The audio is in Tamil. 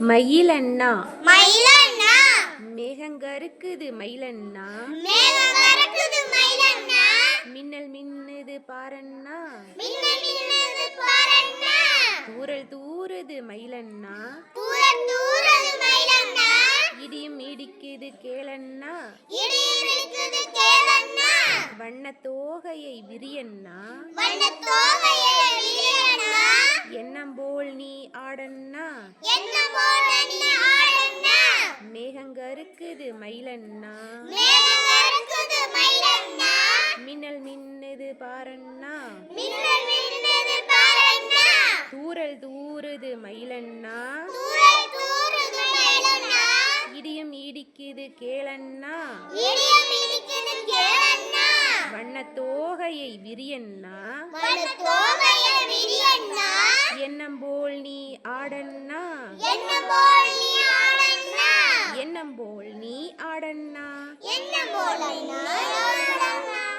மயிலண்ணா. மயிலண்ணா. மேகங்கருக்குது மயிலண்ணா. கறக்குது மயிலண்ணா. மின்னல் மின்னுது பாரண்ணா. மின்ன மின்னது பாரண்ணா. தூரல் தூறுது மயிலண்ணா. தூர தூரது மயிலண்ணா. இடியும் இடிக்குது கேளண்ணா. இடி இருக்குது கேளண்ணா. வண்ண தோகையை விரியண்ணா. வண்ண தோகையை போல் நீ நீ ஆடண்ணா மேகங்கருக்குது மயிலண்ணா. மின்னல் மின்னுது பாரண்ணா. பாரண்ணா. தூரல் தூரது மயிலண்ணா. இடியும் இடிக்குது கேளண்ணா. இருக்குது விரியண்ணா வண்ண தோகையை விரியண்ணா. ஆடன்னா? என்னம் போல் நீ ஆடன்னா?